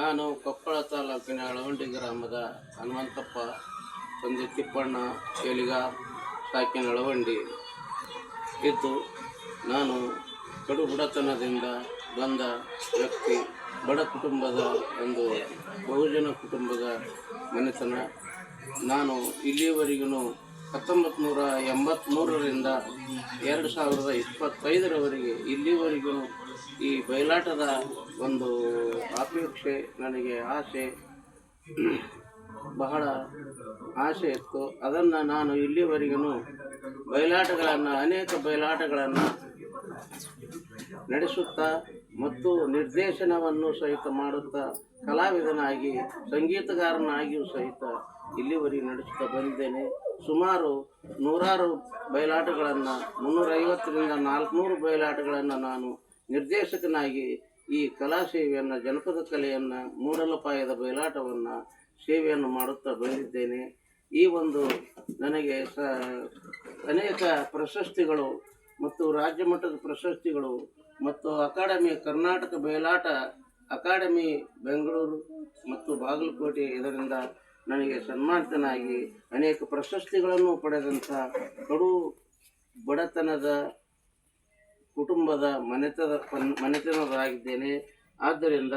ನಾನು ಕೊಪ್ಪಳ ತಾಲೂಕಿನ ಅಳವಂಡಿ ಗ್ರಾಮದ ಹನುಮಂತಪ್ಪ ತಂದೆ ತಿಪ್ಪಣ್ಣ ಎಲಿಗ ಸಾಕಿನ ಅಳವಂಡಿ. ಇದ್ದು ನಾನು ಕಡು ಬಡತನದಿಂದ ಬಂದ ವ್ಯಕ್ತಿ, ಬಡ ಕುಟುಂಬದ ಒಂದು ಬಹುಜನ ಕುಟುಂಬದ ಮನೆತನ. ನಾನು ಇಲ್ಲಿಯವರೆಗೂ ಹತ್ತೊಂಬತ್ತು ನೂರ ಎಂಬತ್ತ್ಮೂರರಿಂದ ಎರಡು ಸಾವಿರದ ಇಪ್ಪತ್ತೈದರವರೆಗೆ ಇಲ್ಲಿವರೆಗೂ ಈ ಬಯಲಾಟದ ಒಂದು ಅಪೇಕ್ಷೆ ನನಗೆ ಆಸೆ, ಬಹಳ ಆಸೆ ಇತ್ತು. ಅದನ್ನು ನಾನು ಇಲ್ಲಿವರೆಗೂ ಬಯಲಾಟಗಳನ್ನು, ಅನೇಕ ಬಯಲಾಟಗಳನ್ನು ನಡೆಸುತ್ತಾ ಮತ್ತು ನಿರ್ದೇಶನವನ್ನು ಸಹಿತ ಮಾಡುತ್ತಾ, ಕಲಾವಿದನಾಗಿ, ಸಂಗೀತಗಾರನಾಗಿಯೂ ಸಹಿತ ಇಲ್ಲಿವರೆಗೆ ನಡೆಸುತ್ತಾ ಬಂದಿದ್ದೇನೆ. ಸುಮಾರು ನೂರಾರು ಬಯಲಾಟಗಳನ್ನು, ಮುನ್ನೂರೈವತ್ತರಿಂದ ನಾಲ್ಕುನೂರು ಬಯಲಾಟಗಳನ್ನು ನಾನು ನಿರ್ದೇಶಕನಾಗಿ ಈ ಕಲಾ ಸೇವೆಯನ್ನು, ಜನಪದ ಕಲೆಯನ್ನು, ಮೂಡಲಪಾಯದ ಬಯಲಾಟವನ್ನು ಸೇವೆಯನ್ನು ಮಾಡುತ್ತಾ ಬಂದಿದ್ದೇನೆ. ಈ ಒಂದು ನನಗೆ ಸ, ಅನೇಕ ಪ್ರಶಸ್ತಿಗಳು ಮತ್ತು ರಾಜ್ಯ ಮಟ್ಟದ ಪ್ರಶಸ್ತಿಗಳು ಮತ್ತು ಅಕಾಡೆಮಿ ಕರ್ನಾಟಕ ಬಯಲಾಟ ಅಕಾಡೆಮಿ, ಬೆಂಗಳೂರು ಮತ್ತು ಬಾಗಲಕೋಟೆ ಇದರಿಂದ ನನಗೆ ಸನ್ಮಾನಿತನಾಗಿ ಅನೇಕ ಪ್ರಶಸ್ತಿಗಳನ್ನು ಪಡೆದಂಥ ಕಡು ಬಡತನದ ಕುಟುಂಬದ ಮನೆತದ ಮನೆತನದಾಗಿದ್ದೇನೆ ಆದ್ದರಿಂದ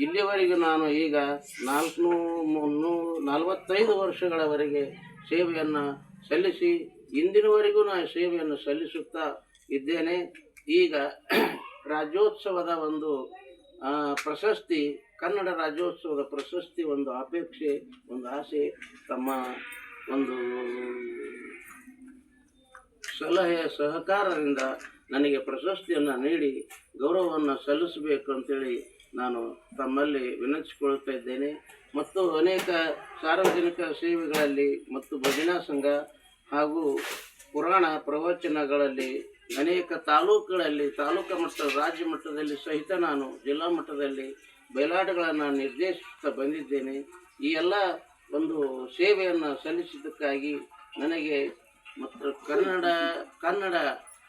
ಇಲ್ಲಿವರೆಗೂ ನಾನು ಈಗ ನಾಲ್ಕುನೂ ಮುನ್ನೂ, ನಲವತ್ತೈದು ವರ್ಷಗಳವರೆಗೆ ಸೇವೆಯನ್ನು ಸಲ್ಲಿಸಿ, ಇಂದಿನವರೆಗೂ ನಾನು ಸೇವೆಯನ್ನು ಸಲ್ಲಿಸುತ್ತಾ ಇದ್ದೇನೆ. ಈಗ ರಾಜ್ಯೋತ್ಸವದ ಒಂದು ಪ್ರಶಸ್ತಿ, ಕನ್ನಡ ರಾಜ್ಯೋತ್ಸವದ ಪ್ರಶಸ್ತಿ ಒಂದು ಅಪೇಕ್ಷೆ, ಒಂದು ಆಸೆ, ತಮ್ಮ ಒಂದು ಸಲಹೆ, ಸಹಕಾರದಿಂದ ನನಗೆ ಪ್ರಶಸ್ತಿಯನ್ನು ನೀಡಿ, ಗೌರವವನ್ನು ಸಲ್ಲಿಸಬೇಕು ಅಂತೇಳಿ ನಾನು ತಮ್ಮಲ್ಲಿ ವಿನಂತಿಸಿಕೊಳ್ಳುತ್ತಾ ಇದ್ದೇನೆ. ಮತ್ತು ಅನೇಕ ಸಾರ್ವಜನಿಕ ಸೇವೆಗಳಲ್ಲಿ ಮತ್ತು ಭಜನಾ ಸಂಘ ಹಾಗೂ ಪುರಾಣ ಪ್ರವಚನಗಳಲ್ಲಿ ಅನೇಕ ತಾಲೂಕುಗಳಲ್ಲಿ, ತಾಲೂಕು ಮಟ್ಟದ, ರಾಜ್ಯ ಮಟ್ಟದಲ್ಲಿ ಸಹಿತ ನಾನು ಜಿಲ್ಲಾ ಮಟ್ಟದಲ್ಲಿ ಬಯಲಾಟಗಳನ್ನು ನಿರ್ದೇಶಿಸುತ್ತಾ ಬಂದಿದ್ದೇನೆ. ಈ ಎಲ್ಲ ಒಂದು ಸೇವೆಯನ್ನು ಸಲ್ಲಿಸಿದ್ದಕ್ಕಾಗಿ ನನಗೆ ಮತ್ತು ಕನ್ನಡ ಕನ್ನಡ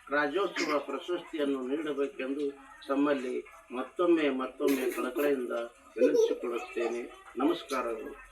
ರಾಜ್ಯೋತ್ಸವ ಪ್ರಶಸ್ತಿಯನ್ನು ನೀಡಬೇಕೆಂದು ತಮ್ಮಲ್ಲಿ ಮತ್ತೊಮ್ಮೆ ಮತ್ತೊಮ್ಮೆ ಕಳಕಳೆಯಿಂದ ವಿನಂತಿಸಿಕೊಳ್ಳುತ್ತೇನೆ. ನಮಸ್ಕಾರಗಳು.